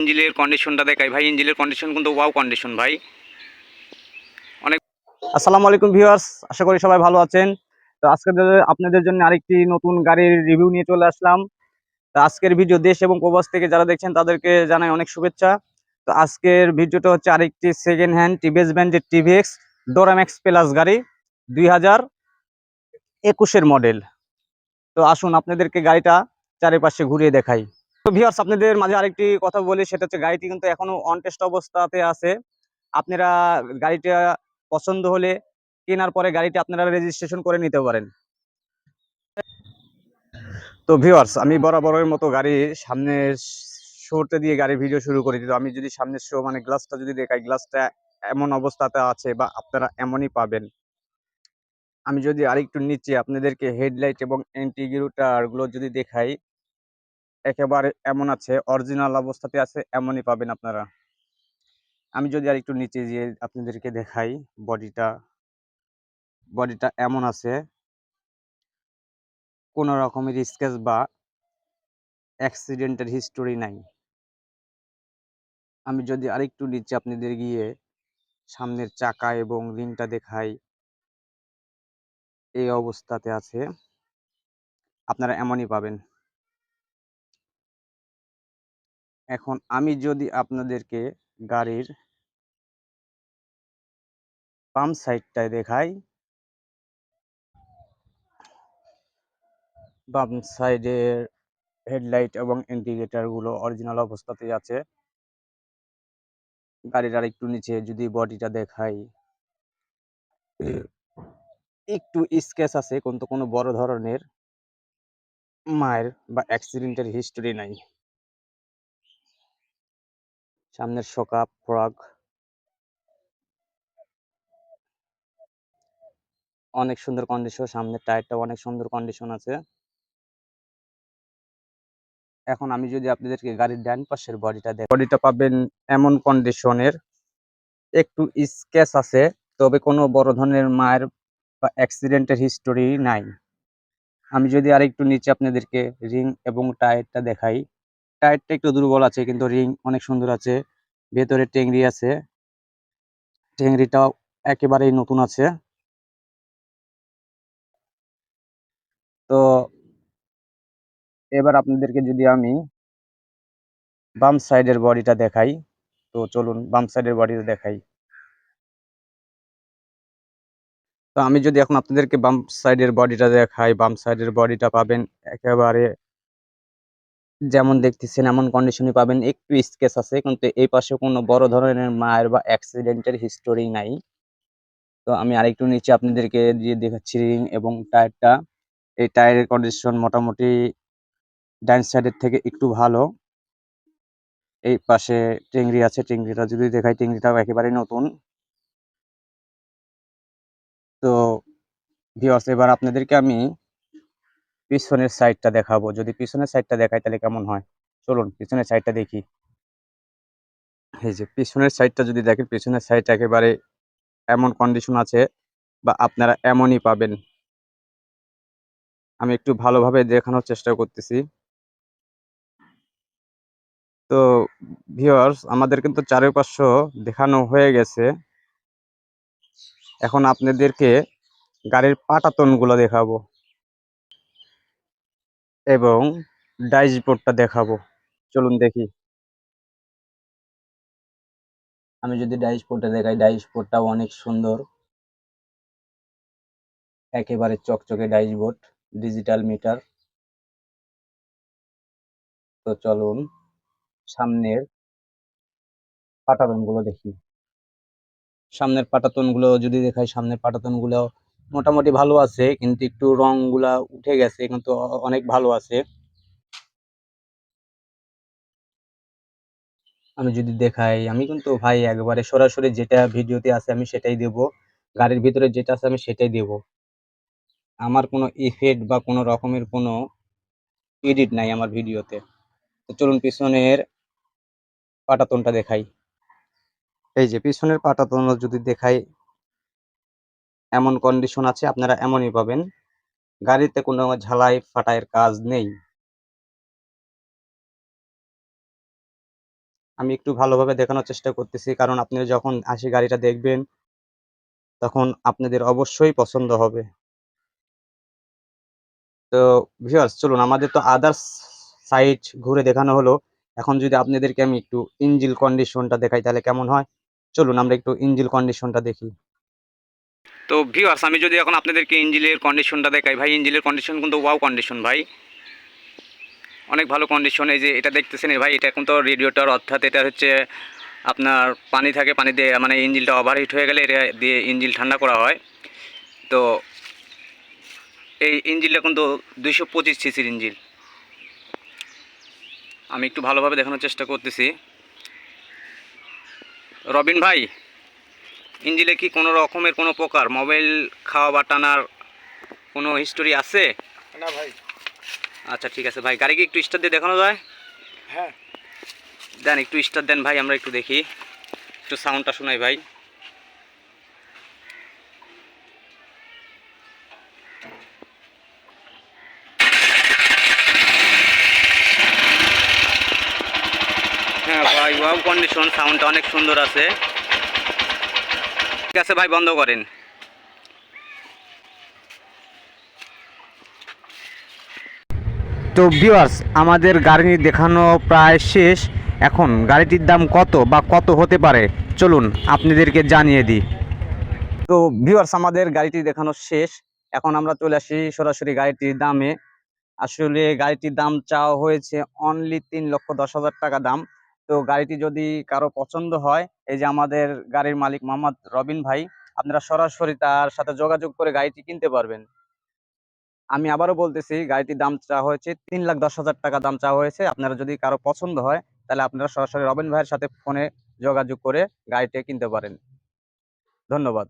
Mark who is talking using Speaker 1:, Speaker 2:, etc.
Speaker 1: ইঞ্জিনের কন্ডিশনটা দেখাই। ভাই ইঞ্জিনের কন্ডিশন কিন্তু ওয়াও কন্ডিশন ভাই।
Speaker 2: অনেক আসসালামু আলাইকুম ভিউয়ার্স, আশা করি সবাই ভালো আছেন। তো আজকে আপনাদের জন্য আরেকটি নতুন গাড়ির রিভিউ নিয়ে চলে আসলাম। তো আজকের ভিডিও দেশ এবং প্রবাস থেকে যারা দেখছেন, তাদেরকে জানাই অনেক শুভেচ্ছা। তো আজকের ভিডিওটা হচ্ছে আরেকটি সেকেন্ড হ্যান্ড টিভিএস ব্র্যান্ডের টিভিএক্স ডোরাম্যাক্স প্লাস গাড়ি, দুই হাজার একুশের মডেল তো আসুন, আপনাদেরকে গাড়িটা চারিপাশে ঘুরিয়ে দেখাই। তো ভিউয়ার্স আপনাদের মাঝে আরেকটি কথা বলি, সেটা হচ্ছে গাড়িটি কিন্তু এখনও অন টেস্ট অবস্থাতে আছে। আপনারা গাড়িটা পছন্দ হলে কেনার পরে গাড়িটি আপনারা রেজিস্ট্রেশন করে নিতে পারেন। তো ভিউয়ার্স আমি বরাবরের মতো গাড়ি সামনে শোতে দিয়ে গাড়ি ভিডিও শুরু করি তো আমি যদি সামনের শো মানে গ্লাসটা যদি দেখাই গ্লাসটা এমন অবস্থাতে আছে বা আপনারা এমনই পাবেন। আমি যদি আরেকটু নিচে আপনাদেরকে হেডলাইট এবং অ্যান্টিগিরুটারগুলো যদি দেখাই একেবারে এমন আছে অরিজিনাল অবস্থাতে আছে, এমনই পাবেন আপনারা। আমি যদি আরেকটু নিচে গিয়ে আপনাদেরকে দেখাই বডিটা বডিটা এমন আছে। কোনো রকমের স্কেচ বা অ্যাক্সিডেন্টের হিস্টোরি নাই। আমি যদি আরেকটু নিচে আপনাদের গিয়ে সামনের চাকা এবং রিংটা দেখাই, এই অবস্থাতে আছে। আপনারা এমনই পাবেন। এখন আমি যদি আপনাদেরকে গাড়ির পাম্প সাইডটায় দেখাই, বাম সাইডের হেডলাইট এবং ইন্ডিকেটরগুলো অরিজিনাল অবস্থাতেই আছে। গাড়ির আর একটু নিচে যদি বডিটা দেখাই, একটু স্কেচ আছে, কিন্তু কোনো বড় ধরনের মায়ের বা অ্যাক্সিডেন্টের হিস্টোরি নাই। সামনের শোকা ফ্রগ। অনেক সুন্দর কন্ডিশন সামনের টায়ারটা অনেক সুন্দর কন্ডিশন আছে। এখন আমি যদি আপনাদেরকে গাড়ির ডান পাশের বডিটা দেখ বডিটা পাবেন এমন কন্ডিশনের একটু স্কেচ আছে, তবে কোনো বড় ধরনের মায়ের বা অ্যাক্সিডেন্টের হিস্টোরি নাই। আমি যদি আরেকটু নিচে আপনাদেরকে রিং এবং টায়ারটা দেখাই। টায়ারটা একটু দুর্বল আছে, কিন্তু রিং অনেক সুন্দর আছে। ভেতরে টেংরি আছে। টেংরিটাও একেবারেই নতুন আছে। তো এবার আপনাদেরকে যদি আমি বাম সাইডের বডিটা দেখাই, তো চলুন বাম সাইডের বডিটা দেখাই। তো আমি যদি এখন আপনাদেরকে বাম সাইডের বডিটা দেখাই, বাম সাইডের বডিটা পাবেন একেবারে যেমন দেখতেছেন, এমন কন্ডিশনে পাবেন, একটু স্কেচ আছে, কিন্তু এই পাশে কোনো বড় ধরনের মায়ের বা অ্যাক্সিডেন্টের হিস্টোরি নাই। তো আমি আরেকটু নিচে আপনাদেরকে দিয়ে দেখাচ্ছি রিং এবং টায়ারটা এই টায়ারের কন্ডিশন মোটামুটি ডাইন সাইডের থেকে একটু ভালো। এই পাশে টেংরি আছে টেংরিটা যদি দেখাই টেংরিটাও একেবারেই নতুন। তো ভিউয়ার্স এবার আপনাদেরকে আমি পিছনের সাইডটা দেখাবো। যদি পিছনের সাইডটা দেখাই তাহলে কেমন হয়? চলুন, পিছনের সাইডটা দেখি। এই যে, পিছনের সাইডটা যদি দেখেন, পিছনের সাইড একেবারে এমন কন্ডিশন আছে বা আপনারা এমনই পাবেন। আমি একটু ভালোভাবে দেখানোর চেষ্টা করতেছি। তো ভিউয়ার্স আমাদের কিন্তু চারিপাশ্য দেখানো হয়ে গেছে। এখন আপনাদেরকে গাড়ির পাটাতনগুলো দেখাবো। এবং ডাইসবোর্ডটা দেখাবো। চলুন দেখি। আমি যদি ডাইসবোর্ডটা দেখাই ডাইসবোর্ডটাও অনেক সুন্দর। একেবারে চকচকে ডাইসবোর্ড ডিজিটাল মিটার। তো চলুন, সামনের পাটাতনগুলো দেখি। সামনের পাটাতনগুলো যদি দেখাই, সামনের পাটাতনগুলো মোটামুটি ভালো আছে, কিন্তু একটু রংগুলা উঠে গেছে, কিন্তু অনেক ভালো আছে। আমি যদি দেখাই, আমি কিন্তু ভাই একবারে সরাসরি যেটা ভিডিওতে আছে আমি সেটাই দেব। গাড়ির ভিতরে যেটা আছে আমি সেটাই দেব। আমার কোনো ইফেক্ট বা কোনো রকমের কোনো এডিট নাই আমার ভিডিওতে। তো চলুন পিছনের পাটাতনটা দেখাই। এই যে পিছনের পাটাতন যদি দেখাই এমন কন্ডিশন আছে, আপনারা এমনই পাবেন। গাড়িতে কোনো ঝালাই ফাটাইয়ের কাজ নেই। আমি একটু ভালোভাবে দেখানোর চেষ্টা করতেছি, কারণ আপনি যখন আসি গাড়িটা দেখবেন, তখন আপনাদের অবশ্যই পছন্দ হবে। তো ভিউয়ার্স চলুন, আমাদের তো আদার্স সাইট ঘুরে দেখানো হলো। এখন যদি আপনাদেরকে আমি একটু ইঞ্জিল কন্ডিশনটা দেখাই, তাহলে কেমন হয়? চলুন, আমরা একটু ইঞ্জিল কন্ডিশনটা দেখি।
Speaker 1: তো ভিউয়ার্স আমি যদি এখন আপনাদেরকে ইঞ্জিলের কন্ডিশনটা দেখাই, ভাই, ইঞ্জিলের কন্ডিশন কিন্তু ওয়াও কন্ডিশন ভাই। অনেক ভালো কন্ডিশন এই যে এটা দেখতেছেন ভাই, এটা কিন্তু রেডিওটার অর্থাৎ এটা হচ্ছে আপনার পানি থাকে পানি দিয়ে মানে ইঞ্জিলটা ওভারহিট হয়ে গেলে এটা দিয়ে ইঞ্জিল ঠান্ডা করা হয়। তো এই ইঞ্জিলটা কিন্তু দুইশো পঁচিশ সিসির ইঞ্জিল। আমি একটু ভালোভাবে দেখানোর চেষ্টা করতেছি। রবিন ভাই ইঞ্জিলে কি কোনো রকমের কোনো প্রকার? মোবাইল খাওয়া বা টানার কোনো হিস্টোরি আছে?
Speaker 3: না ভাই।
Speaker 1: আচ্ছা ঠিক আছে ভাই। গাড়ি কি একটু স্টার দিয়ে দেখানো যায়?
Speaker 3: হ্যাঁ।
Speaker 1: দেন একটু স্টার দেন ভাই আমরা একটু দেখি। একটু সাউন্ডটা শোনাই ভাই। হ্যাঁ ভাই ওয়াও কন্ডিশন সাউন্ডটা অনেক সুন্দর আছে। আছে ভাই, বন্ধ করেন।
Speaker 2: তো ভিউয়ার্স আমাদের গাড়ি দেখানো প্রায় শেষ। এখন গাড়িটির দাম কত বা কত হতে পারে? চলুন আপনাদেরকে জানিয়ে দিই। তো ভিউয়ার্স আমাদের গাড়িটি দেখানো শেষ। এখন আমরা চলে আসি সরাসরি গাড়িটির দামে। আসলে গাড়িটির দাম চাওয়া হয়েছে অনলি তিন লক্ষ দশ হাজার টাকা দাম। তো গাড়িটি যদি কারও পছন্দ হয়, এই যে আমাদের গাড়ির মালিক মোহাম্মদ রবিন ভাই, আপনারা সরাসরি তার সাথে যোগাযোগ করে গাড়িটি কিনতে পারবেন। আমি আবারও বলতেছি, গাড়িটির দাম চাওয়া হয়েছে তিন লাখ দশ হাজার টাকা দাম চাওয়া হয়েছে। আপনারা যদি কারও পছন্দ হয়, তাহলে আপনারা সরাসরি রবিন ভাইয়ের সাথে ফোনে যোগাযোগ করে গাড়িটি কিনতে পারেন। ধন্যবাদ।